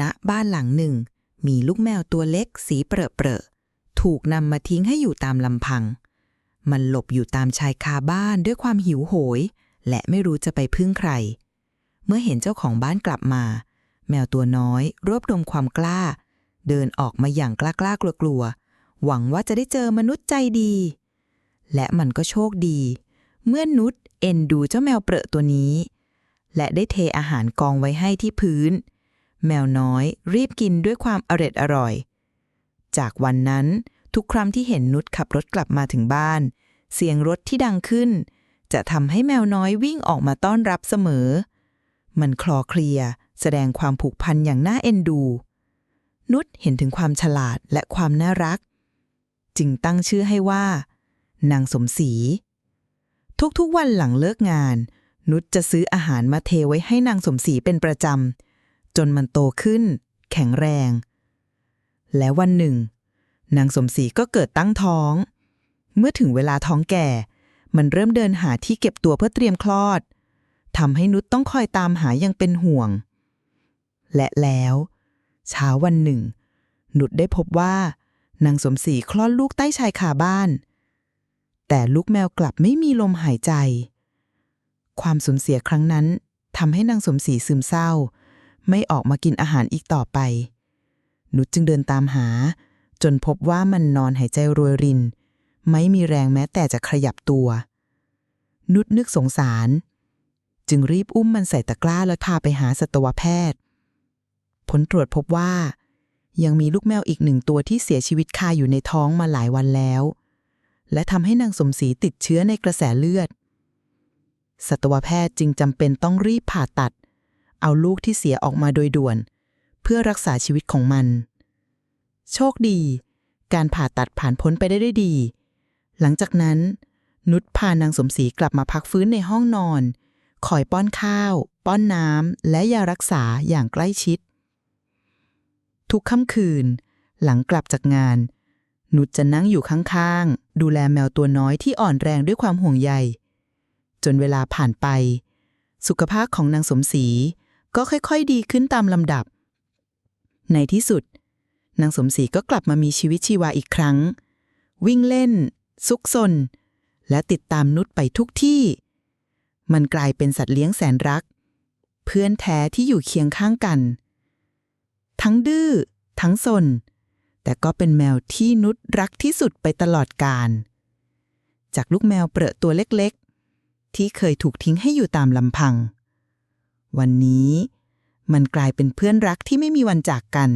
ณบ้านหลังหนึ่ง มีลูกแมวตัวเล็กสีเปรอะเปรอะถูกนำมาทิ้งให้อยู่ตามลำพัง มันหลบอยู่ตามชายคาบ้านด้วยความหิวโหย และไม่รู้จะไปพึ่งใคร เมื่อเห็นเจ้าของบ้านกลับมา แมวตัวน้อยรวบรวมความกล้า เดินออกมาอย่างกล้าๆกลัวๆหวังว่าจะได้เจอมนุษย์ใจดี และมันก็โชคดี เมื่อนุชเอ็นดูเจ้าแมวเปรอะตัวนี้ และได้เทอาหารกองไว้ให้ที่พื้น แมวน้อย รีบกินด้วยความอร็ดอร่อย จากวันนั้นทุกครั้งที่เห็นนุชขับรถกลับมาถึงบ้าน เสียงรถที่ดังขึ้น จะทำให้แมวน้อยวิ่งออกมาต้อนรับเสมอ มันคลอเคลีย แสดงความผูกพันอย่างน่าเอ็นดู นุชเห็นถึงความฉลาดและความน่ารัก จึงตั้งชื่อให้ว่า นางสมศรีทุกๆวันหลังเลิกงาน นุชจะซื้ออาหารมาเทไว้ให้นางสมศรีเป็นประจำ จนมันโตขึ้น แข็งแรง และวันหนึ่ง นางสมศรีก็เกิดตั้งท้อง เมื่อถึงเวลาท้องแก่ มันเริ่มเดินหาที่เก็บตัวเพื่อเตรียมคลอดทำให้นุชต้องคอยตามหายังเป็นห่วง และแล้ว เช้าวันหนึ่ง นุชได้พบว่านางสมศรีคลอดลูกใต้ชายคาบ้าน แต่ลูกแมวกลับไม่มีลมหายใจ ความสูญเสียครั้งนั้นทำให้นางสมศรีซึมเศร้า ไม่ออกมากินอาหารอีกต่อไป นุชจึงเดินตามหา จนพบว่ามันนอนหายใจรวยริน ไม่มีแรงแม้แต่จะขยับตัว นุชนึกสงสาร จึงรีบอุ้มมันใส่ตะกร้าแล้วพาไปหาสัตวแพทย์ ผลตรวจพบว่า ยังมีลูกแมวอีกหนึ่งตัวที่เสียชีวิตคาอยู่ในท้องมาหลายวันแล้ว และทำให้นางสมศรีติดเชื้อในกระแสเลือดสัตวแพทย์จึงจำเป็นต้องรีบผ่าตัด เอาลูกที่เสียออกมาโดยด่วน เพื่อรักษาชีวิตของมัน โชคดี การผ่าตัดผ่านพ้นไปได้ด้วยดี หลังจากนั้น นุชพานางสมศรีกลับมาพักฟื้นในห้องนอน คอยป้อนข้าว ป้อนน้ำและยารักษาอย่างใกล้ชิด ทุกค่ำคืน หลังกลับจากงาน นุชจะนั่งอยู่ข้างๆ ดูแลแมวตัวน้อยที่อ่อนแรงด้วยความห่วงใยจนเวลาผ่านไป สุขภาพของนางสมศรี ก็ค่อยๆ ดีขึ้นตามลำดับ ในที่สุด นางสมศรีก็กลับมามีชีวิตชีวาอีกครั้ง วิ่งเล่น ซุกซน และติดตามนุชไปทุกที่ มันกลายเป็นสัตว์เลี้ยงแสนรัก เพื่อนแท้ที่อยู่เคียงข้างกัน ทั้งดื้อ ทั้งซน แต่ก็เป็นแมวที่นุชรักที่สุดไปตลอดกาลจากลูกแมวเปรอะตัวเล็กๆ ที่เคยถูกทิ้งให้อยู่ตามลำพัง วันนี้ มันกลายเป็นเพื่อนรักที่ไม่มีวันจากกัน